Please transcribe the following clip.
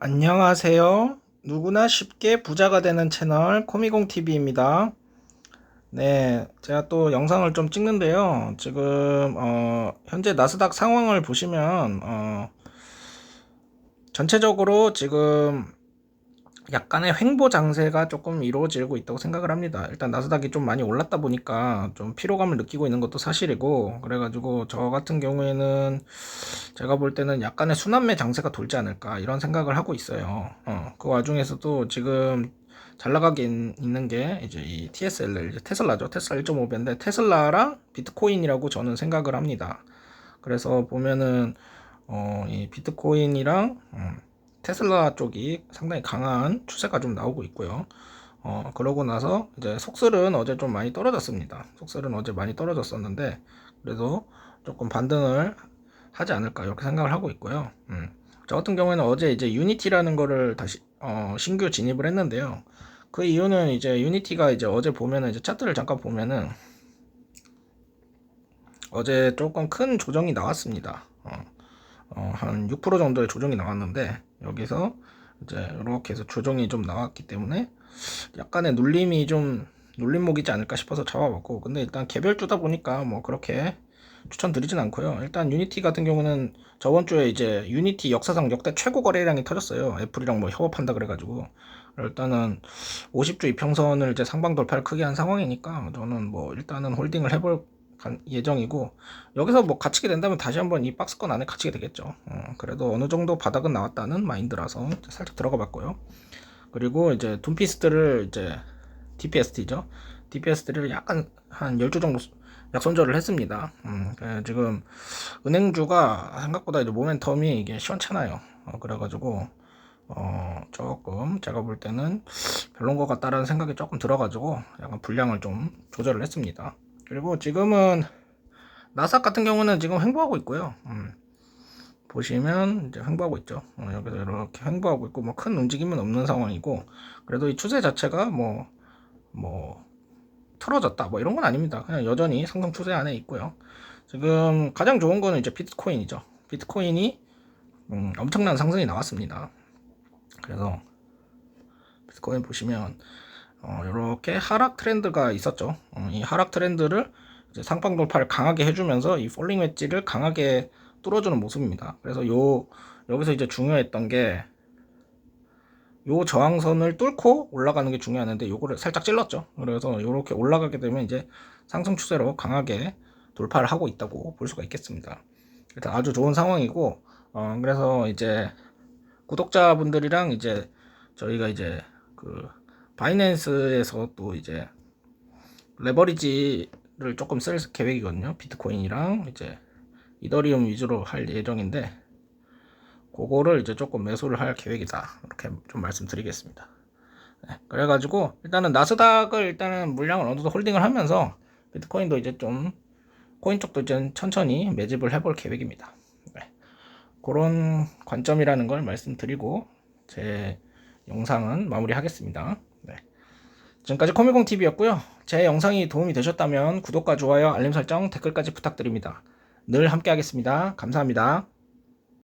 안녕하세요. 누구나 쉽게 부자가 되는 채널 코미공TV입니다. 네, 제가 또 영상을 좀 찍는데요. 지금, 어, 현재 나스닥 상황을 보시면, 어, 전체적으로 지금 약간의 횡보 장세가 조금 이루어지고 있다고 생각을 합니다. 일단 나스닥이 좀 많이 올랐다 보니까 좀 피로감을 느끼고 있는 것도 사실이고, 그래가지고 저 같은 경우에는 제가 볼 때는 약간의 순환매 장세가 돌지 않을까 이런 생각을 하고 있어요. 어, 그 와중에서도 지금 잘 나가게 있는 게 이제 이 TSLL, 테슬라죠. 테슬라 1.5배인데 테슬라랑 비트코인이라고 저는 생각을 합니다. 그래서 보면은 어, 이 비트코인이랑 음, 테슬라 쪽이 상당히 강한 추세가 좀 나오고 있고요. 어, 그러고 나서 이제 속설은 어제 좀 많이 떨어졌습니다. 속설은 어제 많이 떨어졌었는데 그래도 조금 반등을 하지 않을까 이렇게 생각을 하고 있고요. 음. 저 같은 경우에는 어제 이제 유니티라는 거를 다시 어, 신규 진입을 했는데요. 그 이유는 이제 유니티가 이제 어제 보면은 이제 차트를 잠깐 보면은 어제 조금 큰 조정이 나왔습니다. 어, 어, 한 6% 정도의 조정이 나왔는데 여기서 이제 이렇게 해서 조정이 좀 나왔기 때문에 약간의 눌림이 좀 눌림목이지 않을까 싶어서 잡아봤고 근데 일단 개별주다 보니까 뭐 그렇게 추천드리진 않고요. 일단 유니티 같은 경우는 저번 주에 이제 유니티 역사상 역대 최고 거래량이 터졌어요. 애플이랑 뭐 협업한다 그래가지고 일단은 50주 이평선을 이제 상방 돌파를 크게 한 상황이니까 저는 뭐 일단은 홀딩을 해볼 예정이고 여기서 뭐 갇히게 된다면 다시 한번 이 박스권 안에 갇히게 되겠죠. 어, 그래도 어느 정도 바닥은 나왔다는 마인드라서 살짝 들어가 봤고요. 그리고 이제 둠피스트를 이제 DPST죠. DPST를 약간 한 10주 정도 약손절을 했습니다. 음, 지금 은행주가 생각보다 이제 모멘텀이 이게 시원찮아요. 어, 그래가지고 어, 조금 제가 볼 때는 별론 것 같다라는 생각이 조금 들어가지고 약간 분량을 좀 조절을 했습니다. 그리고 지금은 나삭 같은 경우는 지금 횡보하고 있고요. 음, 보시면 이제 횡보하고 있죠. 어, 여기서 이렇게 횡보하고 있고 뭐 큰 움직임은 없는 상황이고 그래도 이 추세 자체가 뭐뭐 뭐 틀어졌다 뭐 이런 건 아닙니다. 그냥 여전히 상승 추세 안에 있고요. 지금 가장 좋은 거는 이제 비트코인이죠. 비트코인이 음, 엄청난 상승이 나왔습니다. 그래서 비트코인 보시면 어, 이렇게 하락 트렌드가 있었죠. 어, 이 하락 트렌드를 상방 돌파를 강하게 해주면서 이 폴링 웨지를 강하게 뚫어주는 모습입니다. 그래서 요 여기서 이제 중요했던 게 요 저항선을 뚫고 올라가는 게 중요한데 요거를 살짝 찔렀죠. 그래서 이렇게 올라가게 되면 이제 상승 추세로 강하게 돌파를 하고 있다고 볼 수가 있겠습니다. 일단 아주 좋은 상황이고 어, 그래서 이제 구독자분들이랑 이제 저희가 이제 그 바이낸스에서 또 이제 레버리지를 조금 쓸 계획이거든요. 비트코인이랑 이제 이더리움 위주로 할 예정인데 그거를 이제 조금 매수를 할 계획이다. 이렇게 좀 말씀드리겠습니다. 네, 그래가지고 일단은 나스닥을 일단은 물량을 어느 정도 홀딩을 하면서 비트코인도 이제 좀 코인 쪽도 이제 천천히 매집을 해볼 계획입니다. 네, 그런 관점이라는 걸 말씀드리고 제 영상은 마무리하겠습니다. 네. 지금까지 코미공TV였고요. 제 영상이 도움이 되셨다면 구독과 좋아요, 알림 설정, 댓글까지 부탁드립니다. 늘 함께 하겠습니다. 감사합니다.